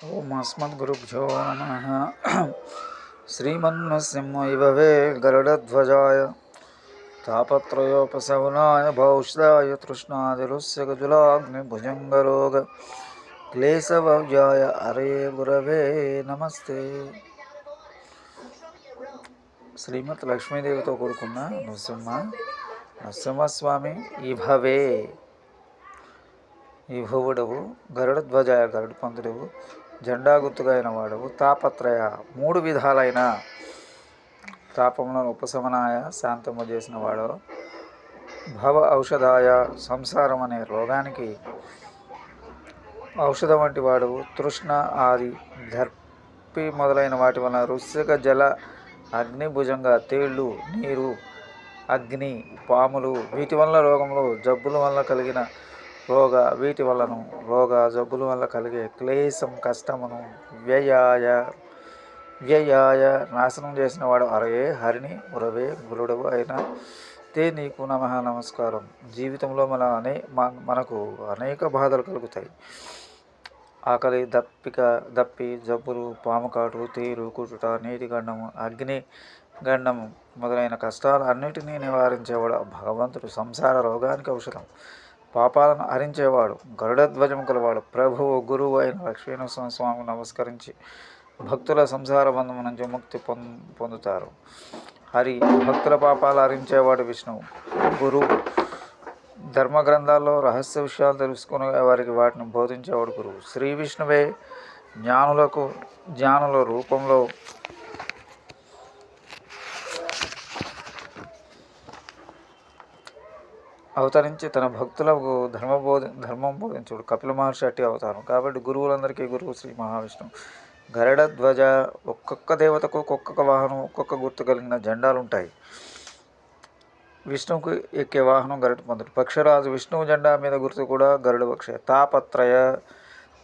ఓం అస్మద్గురుభ్యో నమ. శ్రీమన్మసింహైవే గరుడధ్వజాయ తాపత్రయోపశవనాయ భౌష్దాయ తృష్ణాదిరుస్య గజులాగ్నిభుజంగరోగ క్లేశవ్యాయ అరే గురవే నమస్తే. శ్రీమత్ లక్ష్మీదేవితో కూడుకున్న నృసింహ నృసింహస్వామి ఇభవే ఈ భువుడవు గరుడధ్వజాయ గరుడు పంతుడవు జెండా గుర్తుగా అయిన వాడు తాపత్రయ మూడు విధాలైన తాపములను ఉపశమనాయ శాంతము చేసిన వాడు. భవ ఔషధాయ సంసారం అనే రోగానికి ఔషధం వంటి వాడు తృష్ణ ఆది దర్పి మొదలైన వాటి వలన రుసిక జల అగ్ని భుజంగా తేళ్ళు నీరు అగ్ని పాములు వీటి వల్ల రోగములు జబ్బుల వల్ల కలిగిన రోగ వీటి వల్లను రోగ జబ్బుల వల్ల కలిగే క్లేశం కష్టమును వ్యయాయ వ్యయాయ నాశనం చేసిన వాడు అరయే హరిని ఉరవే గురుడవు అయిన తే నీకు నమ నమస్కారం. జీవితంలో మన అనే మనకు అనేక బాధలు కలుగుతాయి. ఆకలి దప్పిక దప్పి జబ్బులు పాముకాటు తీరు కుటుట నీటి గండము అగ్ని గండము మొదలైన కష్టాలు అన్నిటినీ నివారించేవాడు భగవంతుడు. సంసార రోగానికి ఔషధం. పాపాలను హరించేవాడు గరుడ ధ్వజము కలవాడు ప్రభువు గురువు అయిన లక్ష్మీనరసింహ స్వామిని నమస్కరించి భక్తుల సంసార బంధం నుంచి ముక్తి పొందుతారు. హరి భక్తుల పాపాలు హరించేవాడు విష్ణువు గురువు ధర్మ గ్రంథాల్లో రహస్య విషయాలు తెలుసుకునే వారికి వాటిని బోధించేవాడు గురువు. శ్రీ విష్ణువే జ్ఞానులకు జ్ఞానుల రూపంలో అవతరించి తన భక్తులకు ధర్మ బోధ ధర్మం బోధించుడు. కపిల మహర్షి అట్టి అవతారం. కాబట్టి గురువులందరికీ గురువు శ్రీ మహావిష్ణువు గరుడ ధ్వజ ఒక్కొక్క దేవతకు ఒక్కొక్క వాహనం ఒక్కొక్క గుర్తు కలిగిన జెండాలు ఉంటాయి విష్ణువుకు ఎక్కే వాహనం గరుడ పొందుడు పక్షరాజు విష్ణువు జెండా మీద గుర్తు కూడా గరుడ పక్ష. తాపత్రయ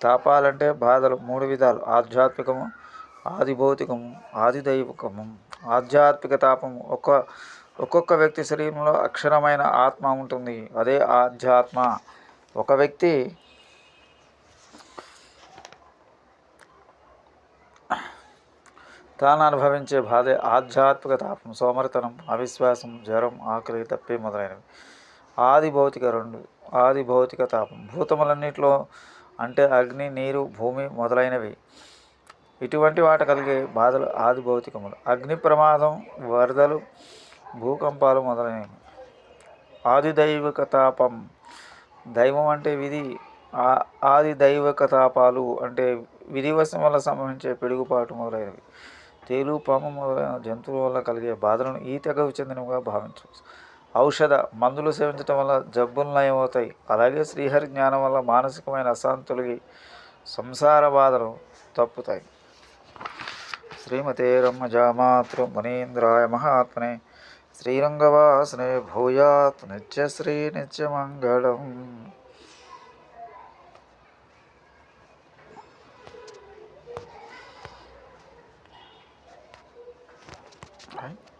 తాపాలంటే బాధలు మూడు విధాలు. ఆధ్యాత్మికము ఆది భౌతికము ఆది దైవికము ఆధ్యాత్మిక తాపము. ఒక ఒక్కొక్క వ్యక్తి శరీరంలో అక్షరమైన ఆత్మ ఉంటుంది. అదే ఆధ్యాత్మ. ఒక వ్యక్తి తాను అనుభవించే బాధ ఆధ్యాత్మిక తాపం సోమరితనం అవిశ్వాసం జ్వరం ఆకలి తప్పి మొదలైనవి. ఆది భౌతిక రెండు ఆది భౌతిక తాపం. భూతములన్నిటిలో అంటే అగ్ని నీరు భూమి మొదలైనవి. ఇటువంటి వాట కలిగే బాధలు ఆది భౌతికములు. అగ్ని ప్రమాదం వరదలు భూకంపాలు మొదలైనవి. ఆదిదైవిక తాపం దైవం అంటే విధి. ఆది దైవక తాపాలు అంటే విధివశం వల్ల సంభవించే పిడుగుపాటు మొదలైనవి. తేలు పాము మొదలైన జంతువుల వల్ల కలిగే బాధలను ఈ తెగకు చెందినవిగా భావించవచ్చు. ఔషధ మందులు సేవించడం వల్ల జబ్బులు నయమవుతాయి. అలాగే శ్రీహరి జ్ఞానం వల్ల మానసికమైన అశాంతులకి సంసార బాధలు తప్పుతాయి. శ్రీమతే రమ్మజామాతృ మునీంద్రాయ మహాత్మనే శ్రీరంగవాసనే భూయాత్ నిత్యశ్రీ నిత్యమంగళం Okay.